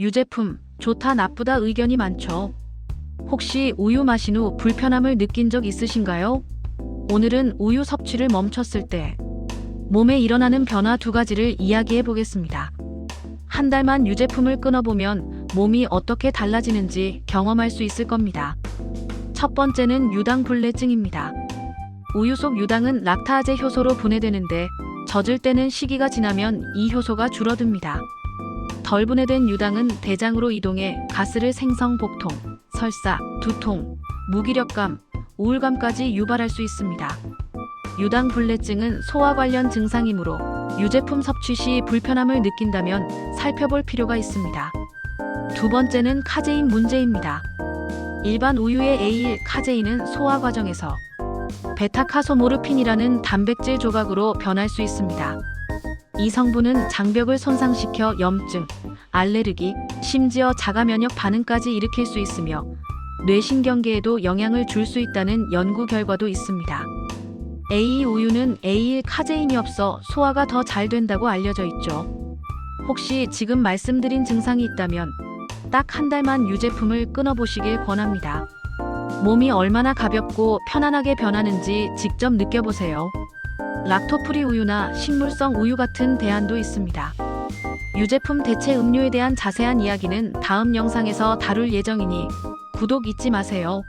유제품, 좋다 나쁘다 의견이 많죠. 혹시 우유 마신 후 불편함을 느낀 적 있으신가요? 오늘은 우유 섭취를 멈췄을 때 몸에 일어나는 변화 두 가지를 이야기해 보겠습니다. 한 달만 유제품을 끊어보면 몸이 어떻게 달라지는지 경험할 수 있을 겁니다. 첫 번째는 유당불내증입니다. 우유 속 유당은 락타아제 효소로 분해되는데 젖을 때는 시기가 지나면 이 효소가 줄어듭니다. 덜 분해된 유당은 대장으로 이동해 가스를 생성 복통, 설사, 두통, 무기력감, 우울감까지 유발할 수 있습니다. 유당 불내증은 소화 관련 증상이므로 유제품 섭취 시 불편함을 느낀다면 살펴볼 필요가 있습니다. 두 번째는 카제인 문제입니다. 일반 우유의 A1 카제인은 소화 과정에서 베타카소모르핀이라는 단백질 조각으로 변할 수 있습니다. 이 성분은 장벽을 손상시켜 염증, 알레르기, 심지어 자가 면역 반응까지 일으킬 수 있으며 뇌신경계에도 영향을 줄 수 있다는 연구 결과도 있습니다. A 우유는 A1 카제인이 없어 소화가 더 잘 된다고 알려져 있죠. 혹시 지금 말씀드린 증상이 있다면 딱 한 달만 유제품을 끊어보시길 권합니다. 몸이 얼마나 가볍고 편안하게 변하는지 직접 느껴보세요. 락토프리 우유나 식물성 우유 같은 대안도 있습니다. 유제품 대체 음료에 대한 자세한 이야기는 다음 영상에서 다룰 예정이니 구독 잊지 마세요.